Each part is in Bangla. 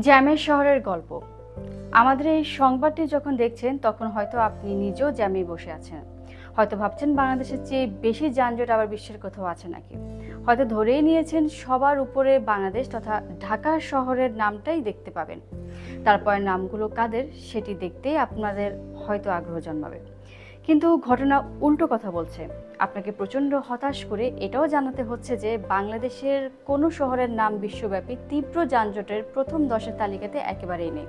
জ্যামের শহরের গল্প। আমাদের এই সংবাদটি যখন দেখছেন, তখন হয়তো আপনি নিজেও জ্যামে বসে আছেন। হয়তো ভাবছেন বাংলাদেশের চেয়ে বেশি যানজট আবার বিশ্বের কোথাও আছে নাকি? হয়তো ধরেই নিয়েছেন সবার উপরে বাংলাদেশ তথা ঢাকা শহরের নামটাই দেখতে পাবেন। তারপরে নামগুলো কাদের, সেটি দেখতেই আপনাদের হয়তো আগ্রহ জন্মাবে। কিন্তু ঘটনা উল্টো কথা বলছে। আপনাকে প্রচণ্ড হতাশ করে এটাও জানাতে হচ্ছে যে বাংলাদেশের কোনো শহরের নাম বিশ্বব্যাপী তীব্র যানজটের প্রথম দশের তালিকাতে একেবারেই নেই।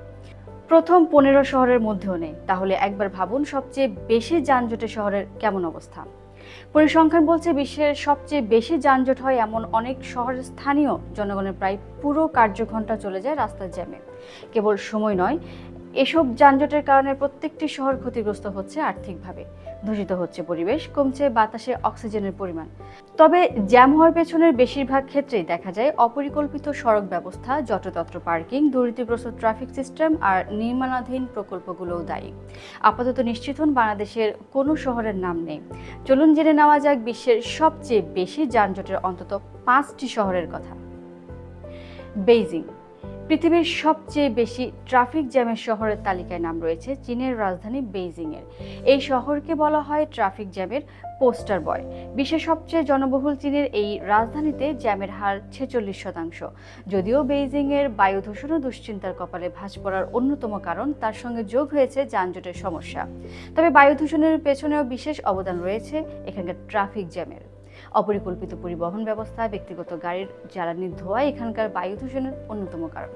প্রথম পনেরো শহরের মধ্যেও নেই। তাহলে একবার ভাবুন সবচেয়ে বেশি যানজটের শহরের কেমন অবস্থা। পরিসংখ্যান বলছে বিশ্বের সবচেয়ে বেশি যানজট হয় এমন অনেক শহরের স্থানীয়। জনগণের প্রায় পুরো কার্যঘণ্টা চলে যায় রাস্তার জ্যামে। কেবল সময় নয় এসব যানজটের কারণে প্রত্যেকটি শহর ক্ষতিগ্রস্ত হচ্ছে আর্থিকভাবে। দূষিত হচ্ছে পরিবেশ, কমছে বাতাসে অক্সিজেনের পরিমাণ। তবে জ্যাম হওয়ার পেছনের বেশিরভাগ ক্ষেত্রেই দেখা যায় অপরিকল্পিত সড়ক ব্যবস্থা, যত্রতত্র পার্কিং, দুর্নীতিগ্রস্ত ট্রাফিক সিস্টেম আর নির্মাণাধীন প্রকল্পগুলোও দায়ী। আপাতত নিশ্চিত হন বাংলাদেশের কোনো শহরের নাম নেই। চলুন জেনে নেওয়া যাক বিশ্বের সবচেয়ে বেশি যানজটের অন্তত পাঁচটি শহরের কথা। বেইজিং পৃথিবীর সবচেয়ে বেশি ট্রাফিক জ্যামের শহরের তালিকায় নাম রয়েছে চীনের রাজধানী বেইজিংয়ের। এই শহরকে বলা হয় ট্রাফিক জ্যামের পোস্টার বয়। বিশ্বের সবচেয়ে জনবহুল চীনের এই রাজধানীতে জ্যামের হার ছেচল্লিশ শতাংশ। যদিও বেইজিংয়ের বায়ু দূষণ ও দুশ্চিন্তার কপালে ভাঁজ পড়ার অন্যতম কারণ, তার সঙ্গে যোগ হয়েছে যানজটের সমস্যা। তবে বায়ু দূষণের পেছনেও বিশেষ অবদান রয়েছে এখানকার ট্রাফিক জ্যামের। অপরিকল্পিত পরিবহন ব্যবস্থা, ব্যক্তিগত গাড়ির জ্বালানি ধোয়া এখানকার বায়ু দূষণের অন্যতম কারণ।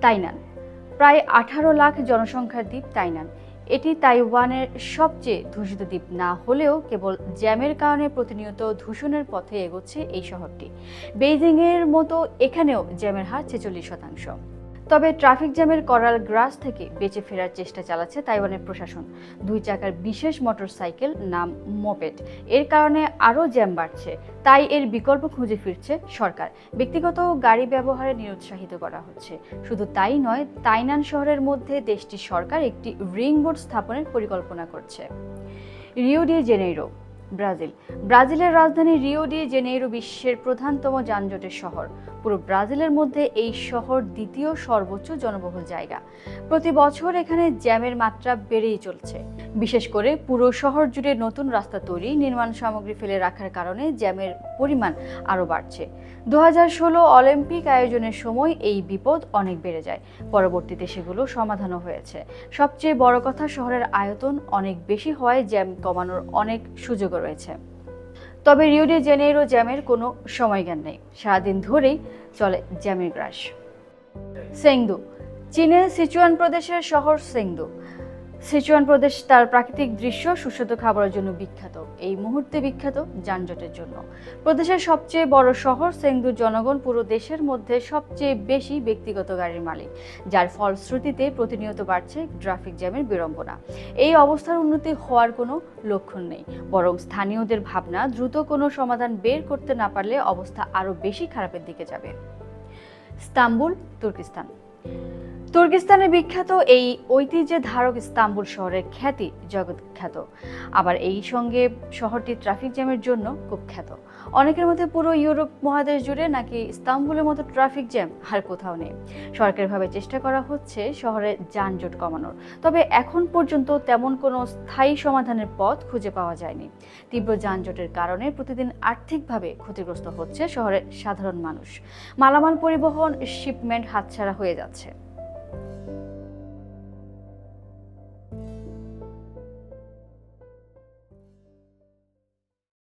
তাইনান, প্রায় আঠারো লাখ জনসংখ্যার দ্বীপ তাইনান। এটি তাইওয়ানের সবচেয়ে দূষিত দ্বীপ। না হলেও কেবল জ্যামের কারণে প্রতিনিয়ত দূষণের পথে এগোচ্ছে এই শহরটি। বেইজিংয়ের মতো এখানেও জ্যামের হার ছেচল্লিশ শতাংশ। তবে ট্রাফিক জ্যামের করাল গ্রাস থেকে বেঁচে ফেরার চেষ্টা চালাচ্ছে তাইওয়ানের প্রশাসন। দুই চাকার বিশেষ মোটরসাইকেল নাম মোপেড। এর কারণে আরও জ্যাম বাড়ছে, তাই এর বিকল্প খুঁজে ফিরছে সরকার। ব্যক্তিগত গাড়ি ব্যবহারে নিরুৎসাহিত করা হচ্ছে। শুধু তাই নয়, তাইনান শহরের মধ্যে দেশটির সরকার একটি রিং বোর্ড স্থাপনের পরিকল্পনা করছে। Rio de Janeiro Brazil. ব্রাজিলের রাজধানী রিও ডি জেনেইরো বিশ্বের প্রধানতম যানজটের শহর। পুরো ব্রাজিলের মধ্যে এই শহর দ্বিতীয় সর্বোচ্চ জনবহুল জায়গা। প্রতি বছর এখানে জ্যামের মাত্রা বেড়েই চলছে। বিশেষ করে পুরো শহর জুড়ে নতুন রাস্তা তৈরি, নির্মাণ সামগ্রী ফেলে রাখার কারণে জ্যামের পরিমাণ আরও বাড়ছে। দু ষোলো অলিম্পিক আয়োজনের সময় এই বিপদ অনেক বেড়ে যায়। পরবর্তীতে সেগুলো সমাধানও হয়েছে। সবচেয়ে বড় কথা শহরের আয়তন অনেক বেশি হওয়ায় জ্যাম কমানোর অনেক সুযোগও রয়েছে। তবে রিও জেনেরো জ্যামের কোনো সময়জ্ঞান নেই। সারাদিন ধরেই চলে জ্যামের গ্রাস। সেংদু, চীনের সিচুয়ান প্রদেশের শহর সেংদু। সিচুয়ান প্রদেশ তার প্রাকৃতিক দৃশ্য, সুস্বাদু খাবারের জন্য বিখ্যাত। এই মুহূর্তে বিখ্যাত যানজটের জন্য। প্রদেশের সবচেয়ে বড় শহর সেংদুর জনগণ পুরো দেশের মধ্যে সবচেয়ে বেশি ব্যক্তিগত গাড়ির মালিক, যার ফলশ্রুতিতে প্রতিনিয়ত বাড়ছে ট্রাফিক জ্যামের বিড়ম্বনা। এই অবস্থার উন্নতি হওয়ার কোনো লক্ষণ নেই। বরং স্থানীয়দের ভাবনা, দ্রুত কোনো সমাধান বের করতে না পারলে অবস্থা আরও বেশি খারাপের দিকে যাবে। ইস্তাম্বুল, তুর্কিস্তান। তুর্কিস্তানের বিখ্যাত এই ঐতিহ্যের ধারক ইস্তাম্বুল শহরের খ্যাতি জগৎখ্যাত। আবার এই সঙ্গে শহরটি ট্রাফিক জ্যামের জন্য খুব খ্যাত। অনেকের মধ্যে পুরো ইউরোপ মহাদেশ জুড়ে নাকি ইস্তাম্বুলের মতো ট্রাফিক জ্যাম আর কোথাও নেই। সরকারিভাবে চেষ্টা করা হচ্ছে শহরে যানজট কমানোর। তবে এখন পর্যন্ত তেমন কোনো স্থায়ী সমাধানের পথ খুঁজে পাওয়া যায়নি। তীব্র যানজটের কারণে প্রতিদিন আর্থিকভাবে ক্ষতিগ্রস্ত হচ্ছে শহরের সাধারণ মানুষ। মালামাল পরিবহন শিপমেন্ট হাতছাড়া হয়ে যাচ্ছে। আছে